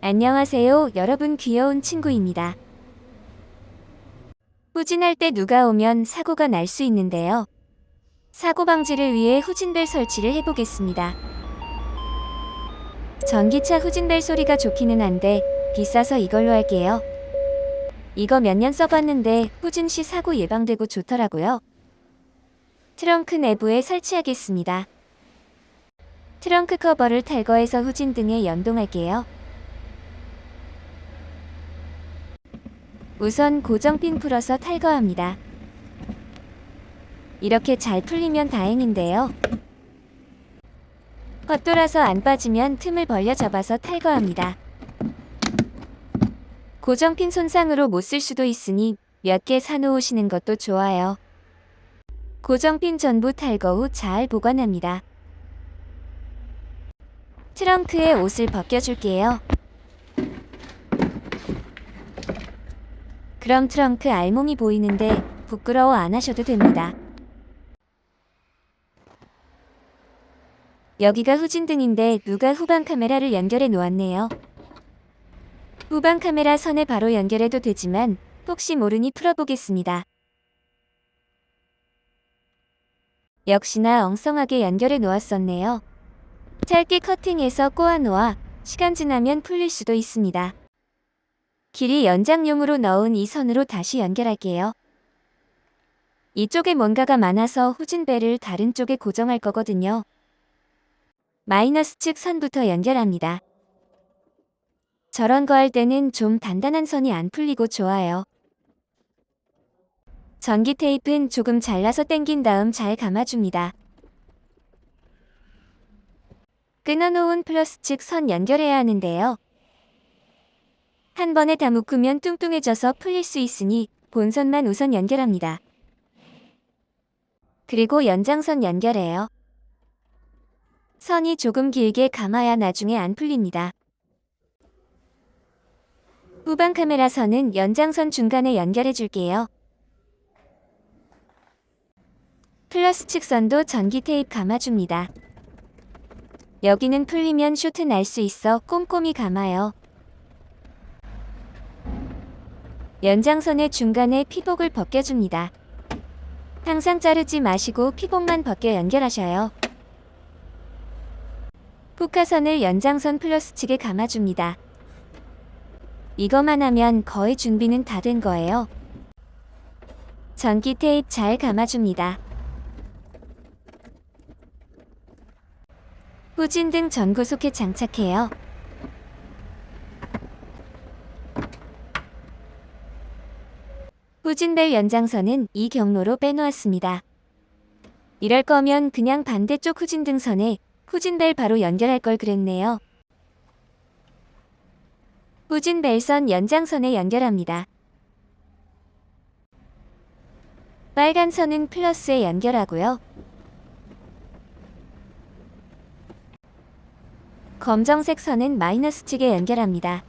안녕하세요, 여러분 귀여운 친구입니다. 후진할 때 누가 오면 사고가 날 수 있는데요. 사고 방지를 위해 후진벨 설치를 해보겠습니다. 전기차 후진벨 소리가 좋기는 한데 비싸서 이걸로 할게요. 이거 몇 년 써봤는데 후진 시 사고 예방되고 좋더라고요. 트렁크 내부에 설치하겠습니다. 트렁크 커버를 탈거해서 후진 등에 연동할게요. 우선 고정핀 풀어서 탈거합니다. 이렇게 잘 풀리면 다행인데요. 겉돌아서 안 빠지면 틈을 벌려 잡아서 탈거합니다. 고정핀 손상으로 못 쓸 수도 있으니 몇 개 사놓으시는 것도 좋아요. 고정핀 전부 탈거 후 잘 보관합니다. 트렁크에 옷을 벗겨줄게요. 그럼 트렁크 알몸이 보이는데 부끄러워 안 하셔도 됩니다. 여기가 후진등인데 누가 후방 카메라를 연결해 놓았네요. 후방 카메라 선에 바로 연결해도 되지만 혹시 모르니 풀어보겠습니다. 역시나 엉성하게 연결해 놓았었네요. 짧게 커팅해서 꼬아 놓아 시간 지나면 풀릴 수도 있습니다. 길이 연장용으로 넣은 이 선으로 다시 연결할게요. 이쪽에 뭔가가 많아서 후진벨을 다른 쪽에 고정할 거거든요. 마이너스 측 선부터 연결합니다. 저런 거 할 때는 좀 단단한 선이 안 풀리고 좋아요. 전기 테이프는 조금 잘라서 당긴 다음 잘 감아줍니다. 끊어놓은 플러스 측 선 연결해야 하는데요. 한 번에 다 묶으면 뚱뚱해져서 풀릴 수 있으니 본선만 우선 연결합니다. 그리고 연장선 연결해요. 선이 조금 길게 감아야 나중에 안 풀립니다. 후방 카메라 선은 연장선 중간에 연결해 줄게요. 플러스 측선도 전기 테이프 감아줍니다. 여기는 풀리면 쇼트 날 수 있어 꼼꼼히 감아요. 연장선의 중간에 피복을 벗겨줍니다. 항상 자르지 마시고 피복만 벗겨 연결하셔요. 포카선을 연장선 플러스 측에 감아줍니다. 이거만 하면 거의 준비는 다 된 거예요. 전기 테이프 잘 감아줍니다. 후진 등 전구 소켓 장착해요. 후진벨 연장선은 이 경로로 빼놓았습니다. 이럴 거면 그냥 반대쪽 후진등선에 후진벨 바로 연결할 걸 그랬네요. 후진벨선 연장선에 연결합니다. 빨간 선은 플러스에 연결하고요. 검정색 선은 마이너스 측에 연결합니다.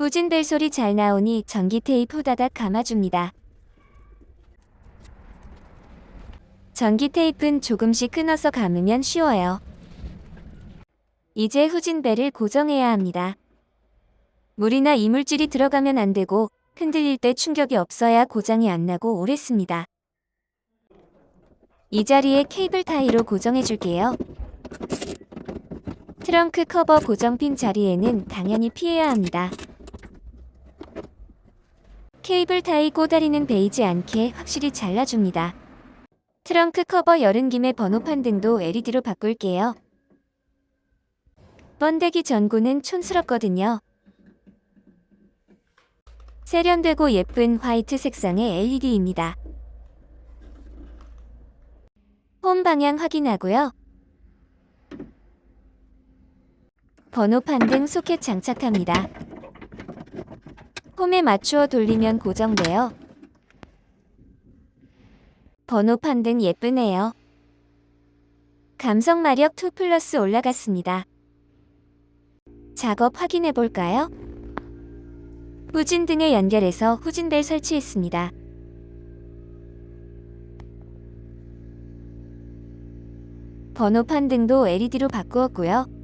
후진벨 소리 잘 나오니 전기 테이프 후다닥 감아줍니다. 전기 테이프는 조금씩 끊어서 감으면 쉬워요. 이제 후진벨을 고정해야 합니다. 물이나 이물질이 들어가면 안 되고 흔들릴 때 충격이 없어야 고장이 안 나고 오래 씁니다. 이 자리에 케이블 타이로 고정해 줄게요. 트렁크 커버 고정핀 자리에는 당연히 피해야 합니다. 케이블 타이 꼬다리는 베이지 않게 확실히 잘라줍니다. 트렁크 커버 열은 김에 번호판 등도 LED로 바꿀게요. 번데기 전구는 촌스럽거든요. 세련되고 예쁜 화이트 색상의 LED입니다. 홈 방향 확인하고요. 번호판 등 소켓 장착합니다. 홈에 맞추어 돌리면 고정돼요. 번호판 등 예쁘네요. 감성 마력 2 플러스 올라갔습니다. 작업 확인해 볼까요? 후진 등에 연결해서 후진벨 설치했습니다. 번호판 등도 LED로 바꾸었고요.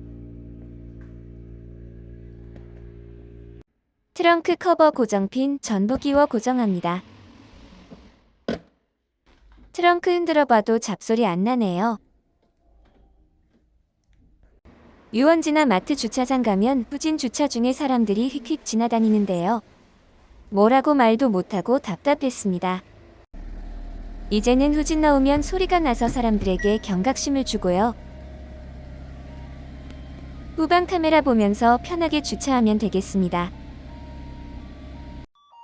트렁크 커버 고정핀 전부 끼워 고정합니다. 트렁크 흔들어 봐도 잡소리 안 나네요. 유원지나 마트 주차장 가면 후진 주차 중에 사람들이 휙휙 지나다니는데요. 뭐라고 말도 못하고 답답했습니다. 이제는 후진 나오면 소리가 나서 사람들에게 경각심을 주고요. 후방 카메라 보면서 편하게 주차하면 되겠습니다.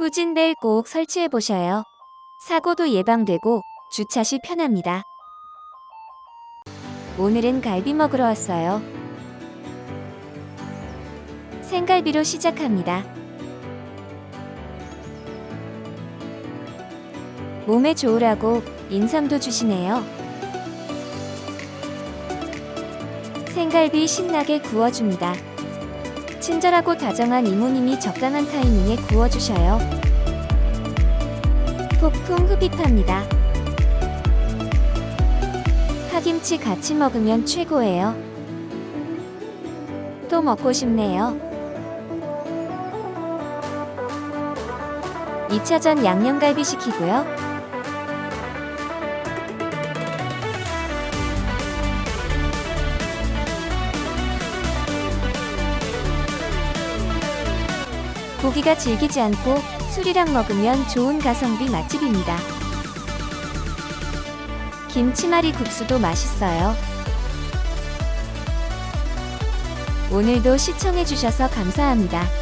후진벨 꼭 설치해 보셔요. 사고도 예방되고 주차 시 편합니다. 오늘은 갈비 먹으러 왔어요. 생갈비로 시작합니다. 몸에 좋으라고 인삼도 주시네요. 생갈비 신나게 구워줍니다. 친절하고 다정한 이모님이 적당한 타이밍에 구워주셔요. 폭풍 흡입합니다. 파김치 같이 먹으면 최고예요. 또 먹고 싶네요. 2차전 양념갈비 시키고요. 고기가 질기지 않고 술이랑 먹으면 좋은 가성비 맛집입니다. 김치말이 국수도 맛있어요. 오늘도 시청해주셔서 감사합니다.